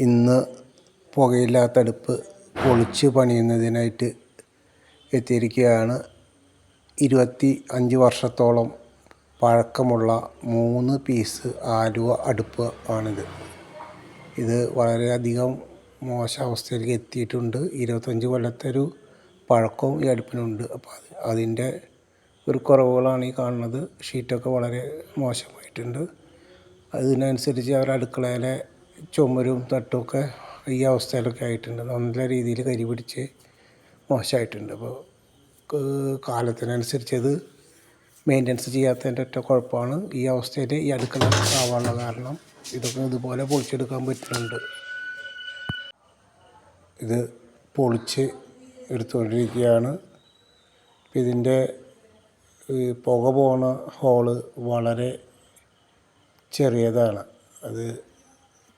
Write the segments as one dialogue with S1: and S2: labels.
S1: ഇന്ന് പുകയില്ലാത്ത അടുപ്പ് പൊളിച്ച് പണിയുന്നതിനായിട്ട് എത്തിയിരിക്കുകയാണ്. ഇരുപത്തി അഞ്ച് വർഷത്തോളം പഴക്കമുള്ള മൂന്ന് പീസ് ആലുവ അടുപ്പ് ആണിത്. ഇത് വളരെയധികം മോശാവസ്ഥയിലേക്ക് എത്തിയിട്ടുണ്ട്. ഇരുപത്തഞ്ച് കൊല്ലത്തെ ഒരു പഴക്കവും ഈ അടുപ്പിനുണ്ട്. അപ്പോൾ അത് അതിന്റെ ഒരു കുറവുകളാണ് ഈ കാണുന്നത്. ഷീറ്റൊക്കെ വളരെ മോശമായിട്ടുണ്ട്. അതിനനുസരിച്ച് അവർ അടുക്കളയിലെ ചുമരും തട്ടുമൊക്കെ ഈ അവസ്ഥയിലൊക്കെ ആയിട്ടുണ്ട്. നല്ല രീതിയിൽ കരി പിടിച്ച് മോശമായിട്ടുണ്ട്. അപ്പോൾ കാലത്തിനനുസരിച്ച് അത് മെയിന്റനൻസ് ചെയ്യാത്തതിന്റെ ഒറ്റ കുഴപ്പമാണ്. ഈ അവസ്ഥയിൽ ഈ അടുക്കള ആവാനുള്ള കാരണം ഇതൊക്കെ ഇതുപോലെ പൊളിച്ചെടുക്കാൻ പറ്റുന്നുണ്ട്. ഇത് പൊളിച്ച് എടുത്തുകൊണ്ടിരിക്കുകയാണ്. ഇതിന്റെ പുക പോണ ഹോൾ വളരെ ചെറിയതാണ്. അത്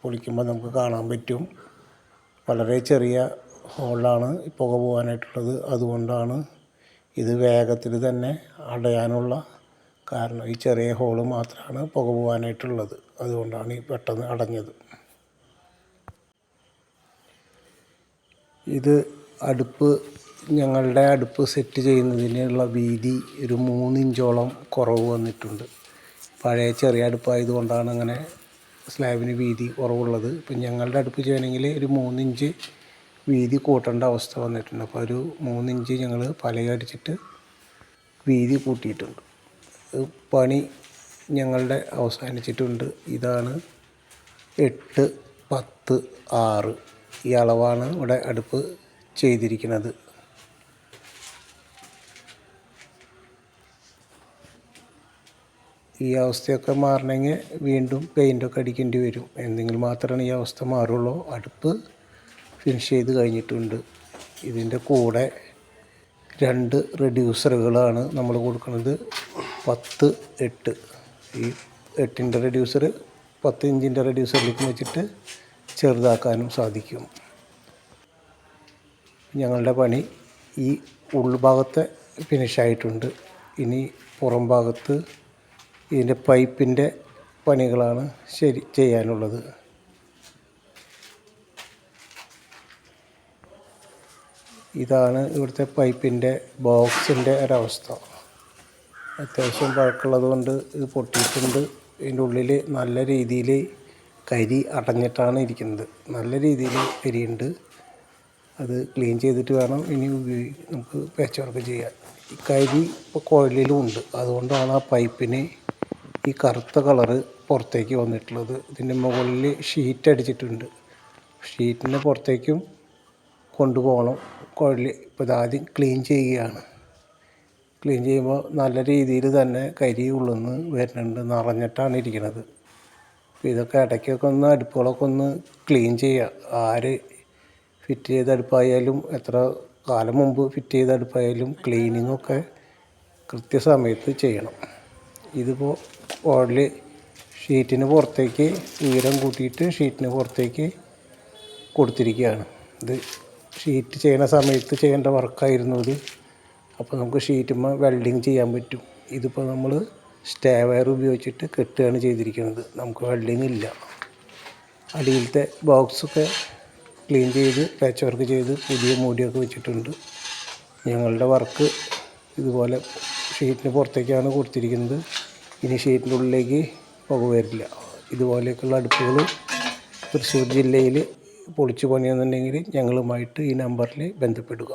S1: പൊളിക്കുമ്പോൾ നമുക്ക് കാണാൻ പറ്റും. വളരെ ചെറിയ ഹോളാണ് പുക പോകാനായിട്ടുള്ളത്. അതുകൊണ്ടാണ് ഇത് വേഗത്തിൽ തന്നെ അടയാനുള്ള കാരണം. ഈ ചെറിയ ഹോൾ മാത്രമാണ് പുക പോകാനായിട്ടുള്ളത്. അതുകൊണ്ടാണ് ഈ പെട്ടെന്ന് അടഞ്ഞത്. ഇത് അടുപ്പ് ഞങ്ങളുടെ അടുപ്പ് സെറ്റ് ചെയ്യുന്നതിനുള്ള വീതി ഒരു മൂന്നിഞ്ചോളം കുറവ് വന്നിട്ടുണ്ട്. പഴയ ചെറിയ അടുപ്പായതുകൊണ്ടാണ് അങ്ങനെ സ്ലാബിന് വീതി കുറവുള്ളത്. ഇപ്പം ഞങ്ങളുടെ അടുപ്പ് ചെയ്യണമെങ്കിൽ ഒരു മൂന്നിഞ്ച് വീതി കൂട്ടേണ്ട അവസ്ഥ വന്നിട്ടുണ്ട്. അപ്പോൾ ഒരു മൂന്നിഞ്ച് ഞങ്ങൾ പലകടിച്ചിട്ട് വീതി കൂട്ടിയിട്ടുണ്ട്. പണി ഞങ്ങളുടെ അവസാനിച്ചിട്ടുണ്ട്. ഇതാണ് എട്ട് പത്ത് ആറ് ഈ അളവാണ് ഇവിടെ അടുപ്പ് ചെയ്തിരിക്കുന്നത്. ഈ അവസ്ഥയൊക്കെ മാറണമെങ്കിൽ വീണ്ടും പെയിന്റൊക്കെ അടിക്കേണ്ടി വരും. എന്തെങ്കിലും മാത്രമാണ് ഈ അവസ്ഥ മാറുള്ളൂ. അടുപ്പ് ഫിനിഷ് ചെയ്ത് കഴിഞ്ഞിട്ടുണ്ട്. ഇതിന്റെ കൂടെ രണ്ട് റെഡ്യൂസറുകളാണ് നമ്മൾ കൊടുക്കുന്നത്. പത്ത് എട്ട്. ഈ എട്ടിന്റെ റെഡ്യൂസർ പത്ത് ഇഞ്ചിന്റെ റെഡ്യൂസറിലേക്ക് വെച്ചിട്ട് ചെറുതാക്കാനും സാധിക്കും. ഞങ്ങളുടെ പണി ഈ ഉൾഭാഗത്തെ ഫിനിഷായിട്ടുണ്ട് ഇനി പുറം ഭാഗത്ത് ഇതിന്റെ പൈപ്പിന്റെ പണികളാണ് ശരി ചെയ്യാനുള്ളത്. ഇതാണ് ഇവിടുത്തെ പൈപ്പിന്റെ ബോക്സിന്റെ ഒരവസ്ഥ. അത്യാവശ്യം പഴക്കമുള്ളത് കൊണ്ട് ഇത് പൊട്ടിയിട്ടുണ്ട്. ഇതിന്റെ ഉള്ളിൽ നല്ല രീതിയിൽ കരി അടഞ്ഞിട്ടാണ് ഇരിക്കുന്നത്. നല്ല രീതിയിൽ കരിയുണ്ട്. അത് ക്ലീൻ ചെയ്തിട്ട് വേണം ഇനി ഉപയോഗി നമുക്ക് പാച്ച് വർക്ക് ചെയ്യാൻ. കരി ഇപ്പോൾ കുഴലിലും ഉണ്ട്. അതുകൊണ്ടാണ് ആ പൈപ്പിന് ഈ കറുത്ത കളറ് പുറത്തേക്ക് വന്നിട്ടുള്ളത്. ഇതിന്റെ മുകളിൽ ഷീറ്റ് അടിച്ചിട്ടുണ്ട്. ഷീറ്റിന്റെ പുറത്തേക്കും കൊണ്ടുപോകണം. കുഴൽ ഇപ്പോൾ ഇതാദ്യം ക്ലീൻ ചെയ്യുകയാണ്. ക്ലീൻ ചെയ്യുമ്പോൾ നല്ല രീതിയിൽ തന്നെ കരി ഉള്ളുന്ന് വരുന്നുണ്ട്. നിറഞ്ഞിട്ടാണ് ഇരിക്കുന്നത്. അപ്പോൾ ഇതൊക്കെ ഇടയ്ക്കൊക്കെ ഒന്ന് അടുപ്പുകളൊക്കെ ഒന്ന് ക്ലീൻ ചെയ്യുക. ആര് ഫിറ്റ് ചെയ്ത അടുപ്പായാലും എത്ര കാലം മുമ്പ് ഫിറ്റ് ചെയ്ത അടുപ്പായാലും ക്ലീനിങ്ങൊക്കെ കൃത്യസമയത്ത് ചെയ്യണം. ഇതിപ്പോൾ ഓടൽ ഷീറ്റിന് പുറത്തേക്ക് ഉയരം കൂട്ടിയിട്ട് ഷീറ്റിന് പുറത്തേക്ക് കൊടുത്തിരിക്കുകയാണ്. ഇത് ഷീറ്റ് ചെയ്യുന്ന സമയത്ത് ചെയ്യേണ്ട വർക്കായിരുന്നു ഇത്. അപ്പോൾ നമുക്ക് ഷീറ്റുമ്പോൾ വെൽഡിങ് ചെയ്യാൻ പറ്റും. ഇതിപ്പോൾ നമ്മൾ സ്റ്റേ വയർ ഉപയോഗിച്ചിട്ട് കെട്ടുകയാണ് ചെയ്തിരിക്കുന്നത്. നമുക്ക് വെൽഡിങ് ഇല്ല. അടിയിലത്തെ ബോക്സൊക്കെ ക്ലീൻ ചെയ്ത് പാച്ച് വർക്ക് ചെയ്ത് പുതിയ മൂടിയൊക്കെ വെച്ചിട്ടുണ്ട്. ഞങ്ങളുടെ വർക്ക് ഇതുപോലെ ഷീറ്റിന് പുറത്തേക്കാണ് കൊടുത്തിരിക്കുന്നത്. ഇനി ഷീറ്റിന്റെ ഉള്ളിലേക്ക് പുക വരില്ല. ഇതുപോലെയൊക്കെയുള്ള അടുപ്പുകൾ തൃശ്ശൂർ ജില്ലയിൽ പൊളിച്ചു പണിയെന്നുണ്ടെങ്കിൽ ഞങ്ങളുമായിട്ട് ഈ നമ്പറിൽ ബന്ധപ്പെടുക.